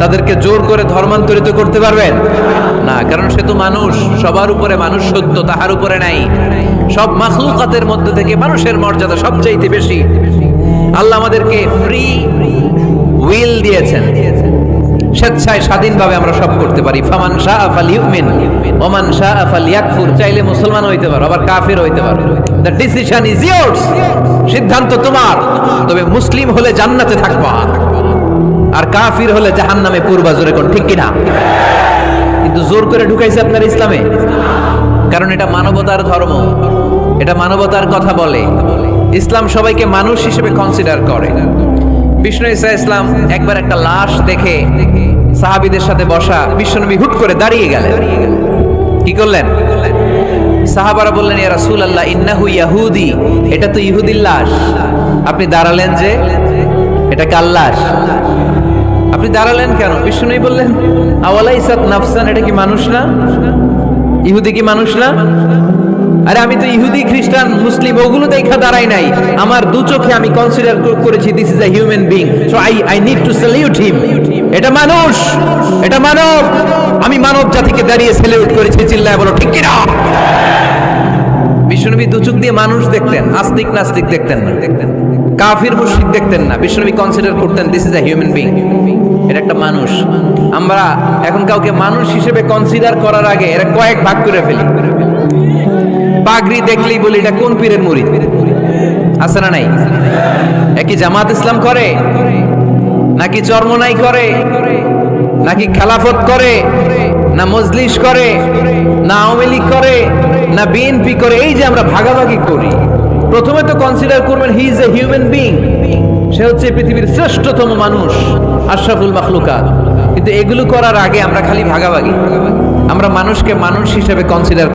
তাদেরকে জোর করে ধর্মান্তরিত করতে পারবেন? না, কারণ সে তো মানুষ। সবার উপরে মানুষ সত্য তাহার উপরে নাই। সব মাখলুকাতের মধ্যে থেকে মানুষের মর্যাদা সবচাইতে বেশি। আল্লাহ আমাদেরকে ফ্রি উইল দিয়েছেন। স্বেচ্ছায় স্বাধীনভাবে আমরা সব করতে পারি। ফামান শাহ আফাল ইউমিন ওমান শাহ আফাল ইয়াকফুর চাইলে মুসলমান হইতে পারো, আবার কাফির হইতে পারো। দ্য ডিসিশন ইজ ইয়ার্স সিদ্ধান্ত তোমার। তবে মুসলিম হলে জান্নাতে থাকবা। আর কাফির হলে জাহান্নামে পূর্বা জোরে কোন, ঠিক কিনা? কিন্তু জোর করে ঢুকাইছে আপনার ইসলামে? কারণ এটা মানবতার ধর্ম। এটা মানবতার কথা বলে। ইসলাম সবাইকে মানুষ হিসেবে কনসিডার করে। বিষ্ণু ইসা ইসলাম একবার একটা লাশ দেখে সাহাবিদের সাথে বসা বিশ্বনবী হুট করে দাঁড়িয়ে গেলেন। কি করলেন? সাহাবারা বললেন, ইয়া রাসূল আল্লাহ ইন্নাহু ইয়াহুদি। এটা তো ইহুদির লাশ। আপনি দাঁড়ালেন যে, এটা কার লাশ? আপনি দাঁড়ালেন কেন? বিষ্ণুই বললেন আওয়ালা ইসাত নাফসান এটা কি মানুষ না? ইহুদি কি মানুষ না? আরে আমি তো ইহুদি, খ্রিস্টান, মুসলিম, ওগুলো দেখা দাঁড়াই নাই। আমার দু চোখে আমি কনসিডার করেছি this is a human being so I I need to salute him এটা মানুষ, এটা মানব। আমি মানব জাতিকে দাঁড়িয়ে স্যালিউট করেছি, চিল্লায় বলো, ঠিক কিনা? বিশ্বনবী দু চোখ দিয়ে মানুষ দেখতেন, আস্তিক নাস্তিক দেখতেন না। দেখতেন কাফির মুশরিক দেখতেন না। বিশ্বনবী কনসিডার করতেন this is a human being এটা একটা মানুষ। আমরা এখন কাউকে মানুষ হিসেবে কনসিডার করার আগে এরা কয়েক ভাগ করে ফেলি। পাগড়ি দেখলেই বলি, এটা কোন পীরের মুরিদ আছে না নাই? একই জামাত ইসলাম করে? নাকি চর্মনাই করে? নাকি খেলাফত করে? না মজলিস করে? না আওয়ামী লীগ করে? না বিএনপি করে? এই যে আমরা ভাগাভাগি করি। প্রথমে তো কনসিডার করবেন he is a human being সে হচ্ছে পৃথিবীর শ্রেষ্ঠতম মানুষ, আশরাফুল মাখলুকাত। কিন্তু এগুলো করার আগে আমরা খালি ভাগাভাগি। আমরা মানুষকে মানুষ হিসেবে কনসিডার